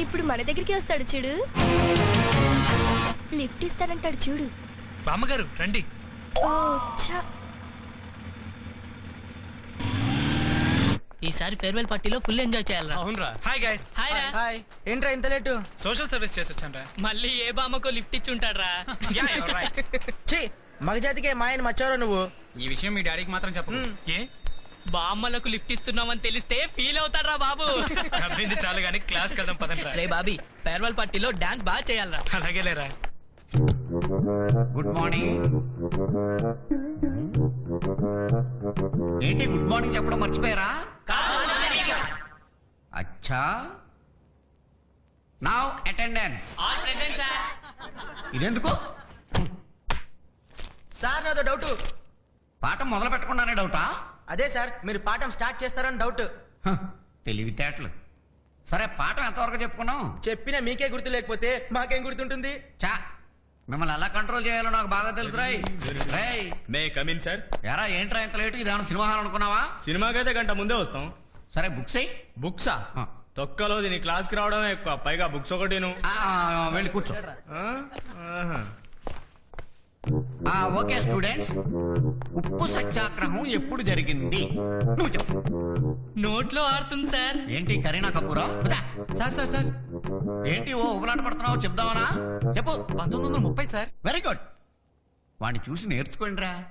ఇప్పుడు మన దగ్గరికి వస్తాడు చూడు. లిఫ్ట్ ఇస్తానంటాడు చూడు. బామ్మగారు రండి. ఓ ఛ. ఈసారి ఫేర్వెల్ పార్టీలో ఫుల్ ఎంజాయ్ చేయాలరా. అవునరా. హాయ్ గైస్ హాయ్ రా. హాయ్ ఏంట్రా ఇంత లేటు? సోషల్ సర్వీస్ చేసి వచ్చాను రా మళ్ళీ ఏ బామ్మకో లిఫ్ట్ ఇచ్చి ఉంటాడ్రా ఛీ మగజాతికే మాయని మచ్చారో నువ్వు? ఈ విషయం మీ డాడీకి మాత్రం చెప్పు ఏ? బామ్మలకు లిఫ్ట్ ఇస్తున్నామని తెలిస్తే ఫీల్ అవుతాడ్రా బాబు. అబ్బింది చాలు గానీ క్లాస్ వెళ్దాం పదండి రా బాబీ ఫేర్వెల్ పార్టీలో డాన్స్ బాగా చేయాలరా. అలాగే లేరా గుడ్ మార్నింగ్ ఏంటి గుడ్ మార్నింగ్ చెప్పడం మర్చిపోయారా? అచ్చా. Now attendance all present sir ఇదెందుకు? సార్ నాదో డౌట్ పాఠం మొదలు పెట్టకుండానే డౌటా అదే సార్ మీరు పాఠం స్టార్ట్ చేస్తారని డౌట్. హ, తెలివితేటలు. సరే పాఠం ఎంతవరకు చెప్పుకున్నాం? చెప్పిన మీకే గుర్తు లేకపోతే మాకేం గుర్తుంటుంది? చా మిమ్మల్ని ఎలా కంట్రోల్ చేయాలో నాకు బాగా తెలుసు రాయ్. రేయ్ మే కమిన్ సార్. ఎరా ఏంట్రా ఇంత లేటు ఇదేమన్నా సినిమా హాల్ అనుకున్నావా? సినిమాకైతే గంట ముందే వస్తాం. సరే బుక్స్ అయ్యి బుక్సా? తొక్కలో దీని క్లాస్కి రావడమే ఎక్కువ పైగా బుక్స్ ఒకటిను. వెళ్ళి కూర్చో. ఆ? ఆహా. ఆ, ఓకే స్టూడెంట్స్. ఉప్పు సత్యాగ్రహం ఎప్పుడు జరిగింది? నువ్వు చెప్పు. నోట్లో ఆడుతుంది సార్. ఏంటి కరీనా కపూరా. Sir sir sir. ఏంటి ఓ ఉబలాట పడుతున్నావు? చెప్దామనా? చెప్పు. పంతొమ్మిది వందల ముప్పై సార్. Very good. వాడిని చూసి నేర్చుకోండిరా.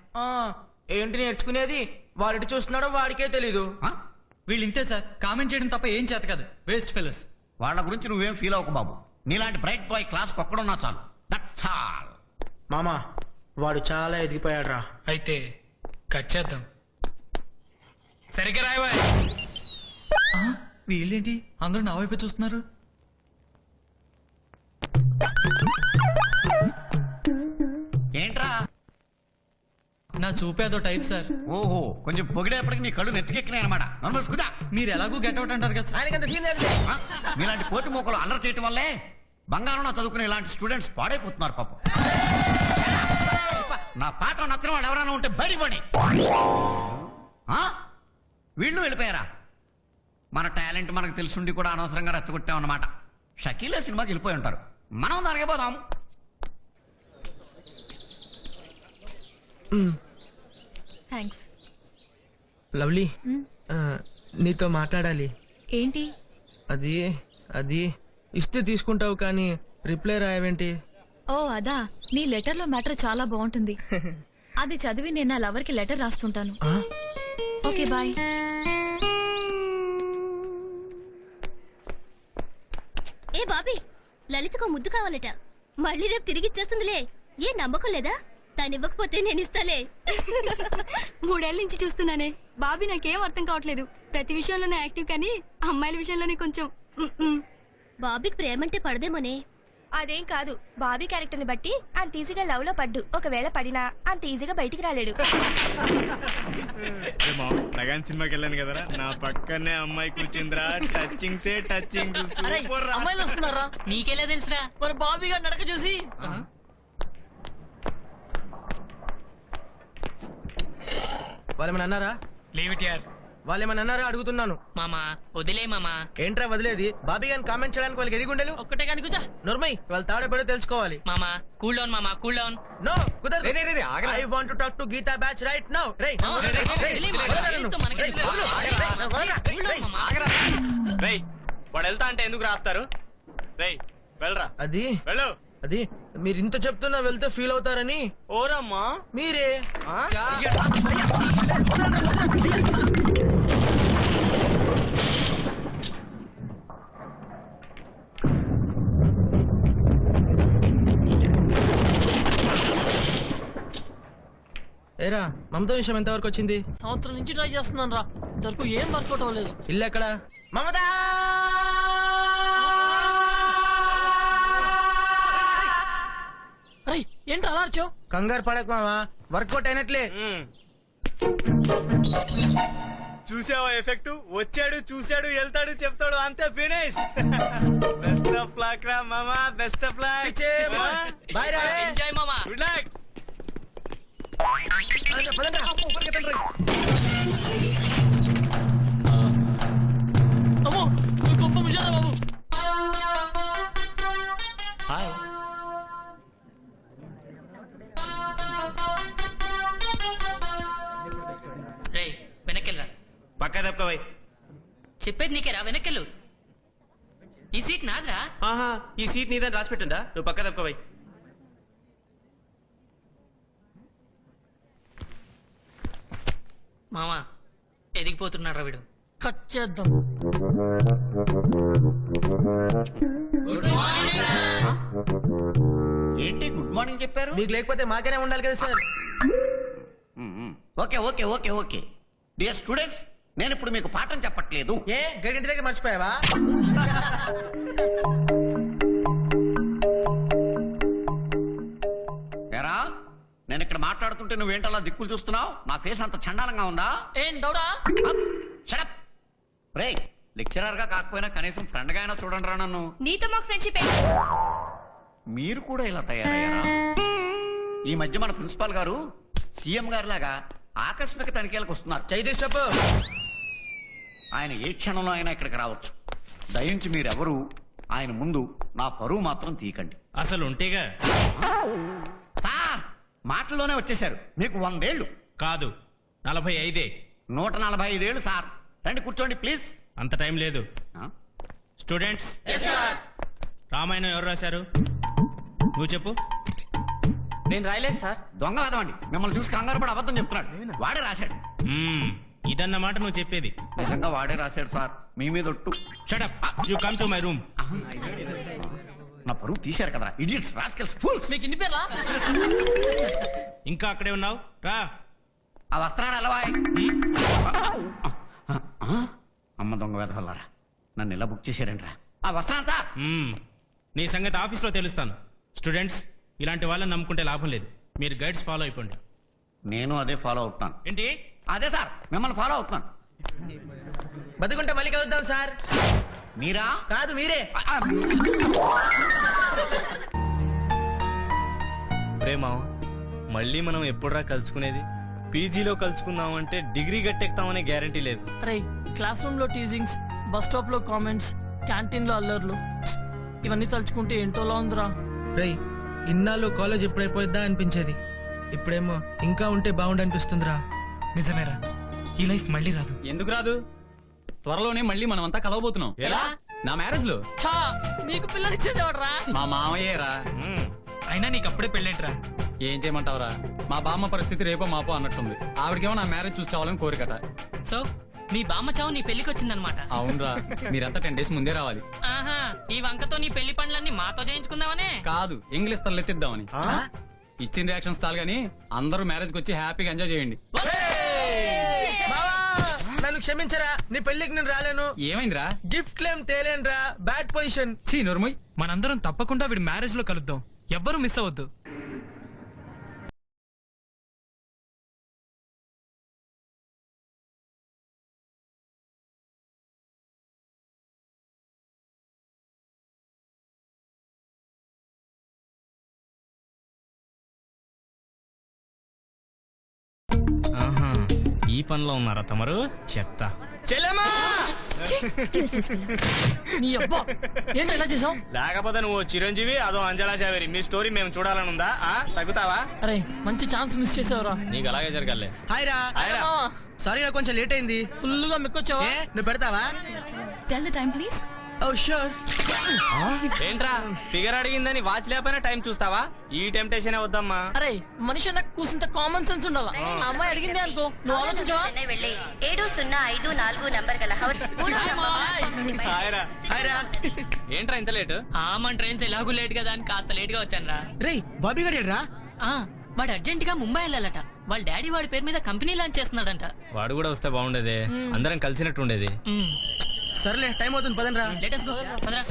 ఏంటి నేర్చుకునేది? వాడిటి చూస్తున్నాడో వాడికే తెలీదు. ఆ? వీళ్ళు ఇంతే సార్. కామెంట్ చేయడం తప్ప ఏం చేత కాదు. Waste fellows. వాళ్ళ గురించి నువ్వేం ఫీల్ అవ్వకు బాబు. నీలాంటి బ్రైట్ బాయ్ క్లాస్ ఒక్కడున్నా చాలు. దట్స్ ఆల్ మామా వాడు చాలా ఎదిగిపోయాడు రా అయితే కట్ చేద్దాం. సరిగ్గా రాయవా వీళ్ళేంటి? అందరూ నా వైపే చూస్తున్నారు? ఏంట్రా? నా చూపేదో టైప్ సార్. ఓహో కొంచెం పొగిడేపటికి నీ కళ్ళు నెత్తికెక్కినాయి అనమాట నమ్మేసుకుదా మీరు ఎలాగూ గెట్ అవుట్ అంటారు కదా సార్. ఆయనకంత సీన్ లేదు మీలాంటి కోతి మూకలు అల్లరి చేయటం వల్లే బంగారంలో చదువుకునే ఇలాంటి స్టూడెంట్స్ పాడైపోతున్నారు పాపం. నా పాట నచ్చిన వాళ్ళు ఎవరైనా ఉంటే బడి బడి ఆ? వీళ్ళు వెళ్ళిపోయారా? మన టాలెంట్ మనకు తెలుసుండి కూడా అనవసరంగా రెచ్చగొట్టాం అన్నమాట. షకీలే సినిమాకి వెళ్ళిపోయి ఉంటారు. మనం దానికి పోదాం. థ్యాంక్స్ లవ్లీ నీతో మాట్లాడాలి. ఏంటి? అది అది ఇస్తే తీసుకుంటావు కానీ రిప్లై రాయవేంటి? ఓ అదా. నీ లెటర్లో మ్యాటర్ చాలా బాగుంటుంది. అది చదివి నేను నా లవర్కి లెటర్ రాస్తుంటాను. ఆ? Okay bye. ఏ బాబీ. లలితకు ముద్దు కావాలట. మళ్ళీ రేపు తిరిగి ఇచ్చేస్తుందిలే. ఏ నమ్మకం లేదా? తను ఇవ్వకపోతే నేను ఇస్తాలే. మూడేళ్ళ నుంచి చూస్తున్నానే. బాబీ నాకేం అర్థం కావట్లేదు. ప్రతి విషయంలోనే యాక్టివ్ కానీ అమ్మాయిల విషయంలోనే కొంచెం. బాబీకి ప్రేమంటే పడదేమోనే. అదేం కాదు. బాబీ క్యారెక్టర్ని బట్టి అంత ఈజీగా లవ్లో పడ్డు. ఒకవేళ పడినా అంత ఈజీగా బయటికి రాలేడు. సినిమాకి వెళ్ళాను కదరా. నా పక్కనే అమ్మాయి కూర్చుందిరా. టచింగ్ సే టచింగ్ అమ్మాయిలు వస్తున్నారా? నీకెలా తెలుసురా? మరి బాబీ గారు నడక చూసి. వాళ్ళేమన్నా అన్నారా? లీవ్ ఇట్ యార్ వాళ్ళేమన్నా అన్నారా అడుగుతున్నాను. మామా వదిలే మామా. ఏంట్రా వదిలేది? బాబీ గారిని కామెంట్ చేయడానికి వాళ్ళకి ఎదిగుండలు ఒక్కటే కానీ కూర్చో. నోర్మై వాళ్ళ తాడేపడో తెలుసుకోవాలి. మామా కూల్ డౌన్ మామా కూల్ డౌన్. నో కుదరదు. I want to talk to Geetha batch right now రే రేయ్ వాడు వెళ్తా అంటే ఎందుకు రాస్తారు రేయ్ వెళ్ళరా. అది వెళ్ళు. అది మీరు ఇంత చెప్తున్నా వెళ్తే ఫీల్ అవుతారని. ఓరమ్మా. మీరే. ఏరా మమత విషయం ఎంతవరకు వచ్చింది? సంవత్సరం నుంచి ట్రై చేస్తున్నాను రా. ఇంతవరకు ఏం వర్కౌట్ అవ్వలేదు. ఇల్లు ఎక్కడ? మమత! అరే ఏంటి అలా అరిచావు? కంగారు పడక మావా వర్కౌట్ అయినట్లే. చూసావా ఎఫెక్ట్? వచ్చాడు చూశాడు వెళ్తాడు చెప్తాడు అంతే ఫినిష్. బెస్ట్ ఆఫ్ లాక్ రా మామా బెస్ట్ ఆఫ్ లాక్. బాయ్ రా. ఎంజాయ్ మామా. గుడ్ నైట్ అమ్మో గొప్ప ముజారా బాబు హాయ్ రే వెనకెళ్ళరా పక్క తప్పవై చెప్పేది నీకేరా వెనకెళ్ళు ఈ సీట్ నాదిరా. ఆహా ఈ సీట్ నీదని రాసి పెట్టుందా నువ్వు పక్క తప్పవై మామా ఎదిగిపోతున్నాడు వీడు. కట్ చేద్దాం. ఏంటి గుడ్ మార్నింగ్ చెప్పారు? మీకు లేకపోతే మాకనే ఉండాలి కదా sir. Okay okay okay okay. Dear students నేను ఇప్పుడు మీకు పాఠం చెప్పట్లేదు. ఏ గడింటి దగ్గర మర్చిపోయావా? మాట్లాడుతుంటే నువ్వేంటలా దిక్కులు చూస్తున్నావు? నా ఫేస్ అంత చండాలంగా ఉందా? ఏం దౌడా? షడప్ రే లెక్చరర్గా కాకపోయినా కనీసం ఫ్రెండ్గా అయినా చూడండి రా నన్ను. నీతో మాకు ఫ్రెండ్షిప్ మీరు కూడా ఇలా తయారయ్యారా? ఈ మధ్య మన ప్రిన్సిపాల్ గారు సీఎం గారి లాగా ఆకస్మిక తనిఖీలకు వస్తున్నారు. చైతీష్ చెప్పు. ఆయన ఏ క్షణంలో అయినా ఇక్కడికి రావచ్చు. దయించి మీరెవరు ఆయన ముందు నా పరువు మాత్రం తీయకండి అసలు ఉంటేగా. మాటల్లోనే వచ్చేశారు. మీకు వందేళ్ళు కాదు నలభై ఐదే. నూట నలభై ఐదేళ్ళు సార్. రండి కూర్చోండి ప్లీజ్. అంత టైం లేదు. స్టూడెంట్స్. రామాయణం ఎవరు రాశారు? నువ్వు చెప్పు. నేను రాయలేదు సార్. దొంగ వేదమండి మిమ్మల్ని చూసి కంగారు పడి అబద్ధం చెప్తున్నాడు. వాడే రాశాడు. మ్మ్, ఇదన్నమాట నువ్వు చెప్పేది. నిజంగా వాడే రాశాడు సార్. మీ మీద ఒట్టు. Shut up you come to my room నా పరువు తీశారు కదా ఇడియట్స్ రాస్కెల్స్ ఫూల్స్ మీకు ఇన్ని పేర్లా? ఇంకా అక్కడే ఉన్నావు? రా. ఆ వస్త్రాలు ఎలవాయ్ అమ్మ దొంగ వేదవల్లారా నన్ను ఇలా బుక్ చేశారంట్రా. ఆ మ్మ్. నీ సంగతి ఆఫీస్లో తెలుస్తాను. స్టూడెంట్స్ ఇలాంటి వాళ్ళని నమ్ముకుంటే లాభం లేదు. మీరు గైడ్స్ ఫాలో అయిపోండి. నేను అదే ఫాలో అవుతున్నాను. ఏంటి? అదే సార్ మిమ్మల్ని ఫాలో అవుతున్నాను. బతుకుంటే మళ్ళీ కలుద్దాం సార్. మీరా? కాదు మీరే. ప్రేమ మళ్ళీ మనం ఎప్పుడురా కలుసుకునేది? పీజీలో కలుసుకుందామంటే డిగ్రీ గట్టెక్తామనే గ్యారంటీ లేదు. అరే క్లాస్ రూమ్లో టీజింగ్స్ బస్ స్టాప్లో కామెంట్స్ క్యాంటీన్లో అల్లర్లు. ఇవన్నీ తలుచుకుంటే ఏంటోలా ఉందిరా? రేయ్ ఇన్నాళ్ళు కాలేజ్ ఎప్పుడైపోయిద్దా అనిపించేది. ఇప్పుడేమో ఇంకా ఉంటే బాగుండు అనిపిస్తుందిరా నిజమేరా ఈ లైఫ్ మళ్ళీ రాదు. ఎందుకు రాదు? త్వరలోనే మళ్ళీ మనం అంతా కలవబోతున్నాం. ఎలా? నా మ్యారేజ్లో చా నీకు పిల్లనిచ్చేదేవడరా మా మామయ్యేరా. మ్మ్. అయినా నీకు అప్పుడే పెళ్ళేంట్రా? ఏం చేయమంటావురా? మా బామ్మ పరిస్థితి రేపో మాపో అన్నట్టుంది. ఆవిడకేమో నా మ్యారేజ్ చూసి చావాలని కోరికట. సో మీ బామ్మ చావు నీ పెళ్ళికి వచ్చిందనమాట అవునరా మీరంతా టెన్ డేస్ ముందే రావాలి. ఆహా ఈ వంకతో నీ పెళ్ళి పనులన్నీ మాతో చేయించుకుందామనే? కాదు ఇంగ్లీష్ తల్లు ఎత్తిద్దామని ఇచ్చిన రియాక్షన్ చాలు గానీ అందరూ మ్యారేజ్కి వచ్చి హ్యాపీగా ఎంజాయ్ చేయండి. బావా నన్ను క్షమించరా? నీ పెళ్ళికి నేను రాలేను. ఏమైందిరా? Gift claim తేలేనురా. Bad position. చీ నోర్మయ్. మనందరం తప్పకుండా వీడి మ్యారేజ్లో కలుద్దాం. ఎవ్వరూ మిస్ అవ్వద్దు. ఈ పనిలో ఉన్నారా తమరు? చెప్తా నీ అబ్బా! ఏంటి ఎలా చేసావు? లేకపోతే నువ్వు చిరంజీవి అదో అంజలా జావేరి మీ స్టోరీ మేము చూడాలని ఉందా ఆ? తగ్గుతావా? అరే మంచి ఛాన్స్ మిస్ చేసావురా. నీకు అలాగే జరగాలే. హాయ్ రా సారీ నాకు కొంచెం లేట్ అయింది. ఫుల్గా మెక్కొచ్చావా నువ్వు పెడతావా? Tell the time please oh sure ఏంట్రా ఫిగర్ అడిగిందని వాచ్ లేకపోయినా టైం చూస్తావా? ఈ టెంప్టేషన్ వద్దమ్మా. అరే మనిషి నాకు కూసింత కామన్ సెన్స్ ఉండాలా? ఆ అమ్మాయి అడిగింది అనుకో. నువ్వు ఆలోచించావా? చెన్నై వెళ్ళి. ఏడు సున్నా ఐదు నాలుగు నంబర్ గల మూడో నంబర్ రా. రా ఏంట్రా ఇంత లేట్ ఆ మన ట్రైన్స్ ఎలాగూ లేట్ కదా అని కాస్త లేట్గా వచ్చాను రా రేయ్ బాబీ గడి రా ఆ, వాడు అర్జెంట్గా ముంబై వెళ్ళాలట. వాళ్ళ డాడీ వాడి పేరు మీద కంపెనీ లాంచ్ చేస్తున్నాడంట. వాడు కూడా వస్తే బాగుండేది. అందరం కలిసినట్టు ఉండేది సర్లే టైం అవుతుంది పదండి రా లేటెస్ట్ పదరా.